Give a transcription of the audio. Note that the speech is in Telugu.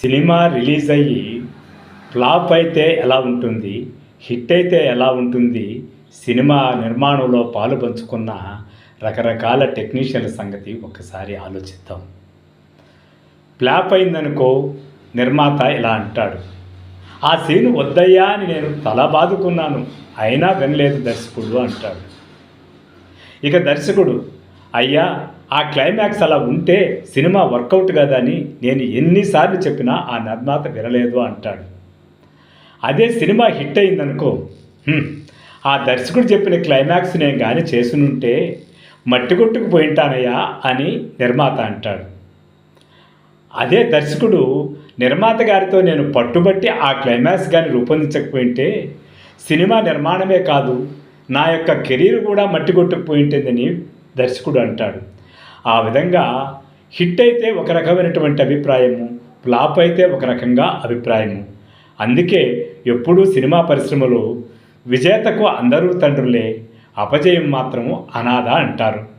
సినిమా రిలీజ్ అయ్యి ఫ్లాప్ అయితే ఎలా ఉంటుంది? హిట్ అయితే ఎలా ఉంటుంది? సినిమా నిర్మాణంలో పాలు పంచుకున్న రకరకాల టెక్నీషియన్ల సంగతి ఒకసారి ఆలోచిద్దాం. ఫ్లాప్ అయిందనుకో నిర్మాత ఇలా అంటాడు ఆ సీన్ వద్దయ్యా అని నేను తల బాదుకున్నాను అయినా వినలేదు దర్శకుడు అంటాడు. ఇక దర్శకుడు అయ్యా ఆ క్లైమాక్స్ అలా ఉంటే సినిమా వర్కౌట్ కదా అని నేను ఎన్నిసార్లు చెప్పినా ఆ నిర్మాత వినలేదు అంటాడు. అదే సినిమా హిట్ అయిందనుకో ఆ దర్శకుడు చెప్పిన క్లైమాక్స్ నేను కానీ చేసునుంటే మట్టి కొట్టుకు అని నిర్మాత అంటాడు. అదే దర్శకుడు నిర్మాత గారితో నేను పట్టుబట్టి ఆ క్లైమాక్స్ కానీ రూపొందించకపోయింటే సినిమా నిర్మాణమే కాదు నా యొక్క కెరీర్ కూడా మట్టి కొట్టుకుపోయింటుందని దర్శకుడు అంటాడు. ఆ విధంగా హిట్ అయితే ఒక రకమైనటువంటి అభిప్రాయము ఫ్లాప్ అయితే ఒక రకంగా అభిప్రాయము. అందుకే ఎప్పుడూ సినిమా పరిశ్రమలో విజేతకు అందరూ తండ్రులే అపజయం మాత్రము అనాథ అంటారు.